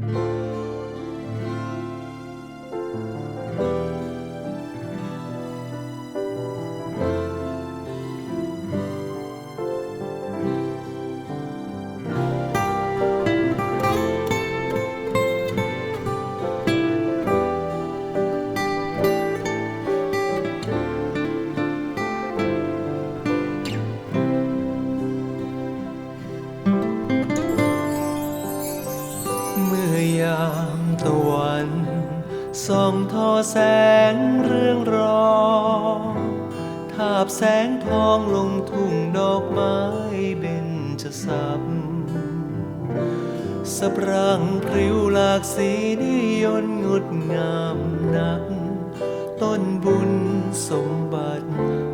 เส่องทอแสงเรื่องรอทาบแสงทองลงทุ่งดอกไม้เบญจสับสะพรังพริ้วหลากสีนิยนงดงามนัก ต้นบุญสมบัติ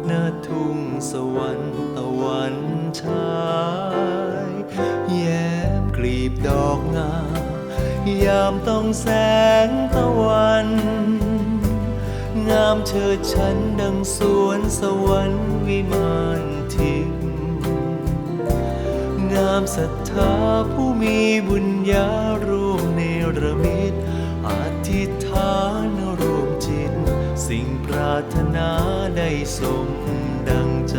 หน้าทุ่งสวรรค์ตะวันชาย แย้มกลีบดอกงาม ยามต้องแสงตะวัน งามเชิดฉันดังสวนสวรรค์วิมานทิพย์งามศรัทธาผู้มีบุญญาร่วมเนรมิตอธิษฐานรวมจิต สิ่งปรารถนาได้สมดังใจ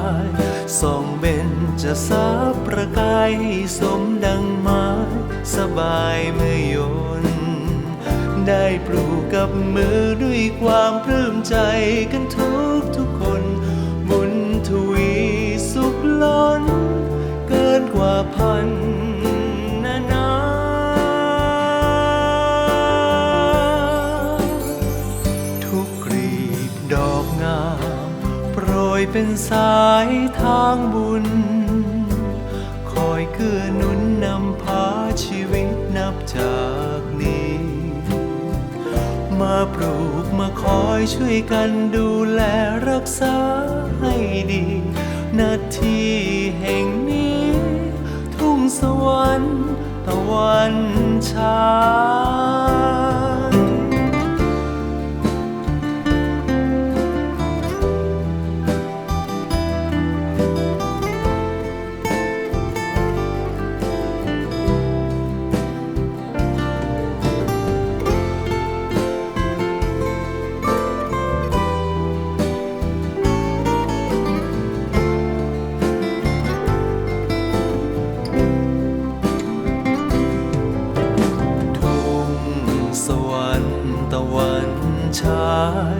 ายส่องเบนจะสาประกายให้สมดังไม้สบายเมื่อยน ได้ปลูกกับมือด้วยความปลื้มใจกันทุกทุกคนบุญทวีสุขล้น เกินกว่าพัน ยเป็นสายทางบุญ คอยเกื้อหนุนนำพาชีวิตนับจากนี้ มาปลูกมาคอยช่วยกันดูแลรักษาให้ดีนาทีแห่งนี้ ทุ่งสวรรค์ตะวันชา วรรค์ตะวันชาย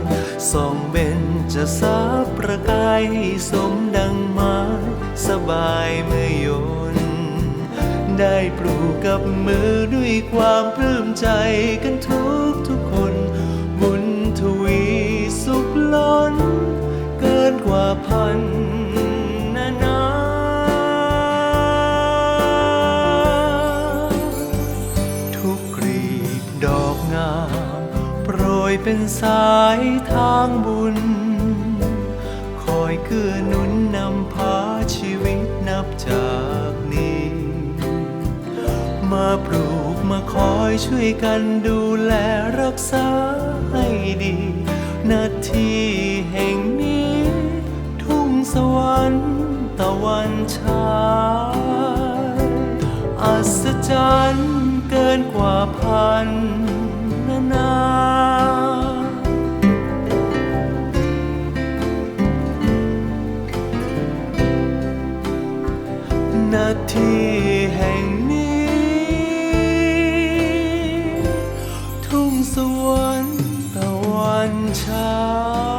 ส่องเบนจะสาประกายสมดังไม้สบายเมื่อยน ได้ปลูกกับมือด้วยความปลื้มใจกันทุกทุก เป็นสายทางบุญ คอยเกื้อหนุนนำพาชีวิตนับจากนี้ มาปลูกมาคอยช่วยกันดูแลรักษาให้ดีนาทีแห่งนี้ ทุ่งสวรรค์ตะวันชายอัศจรรย์เกินกว่าพัน ที่แห่งนี้ ทุ่งสวนตะวันเช้า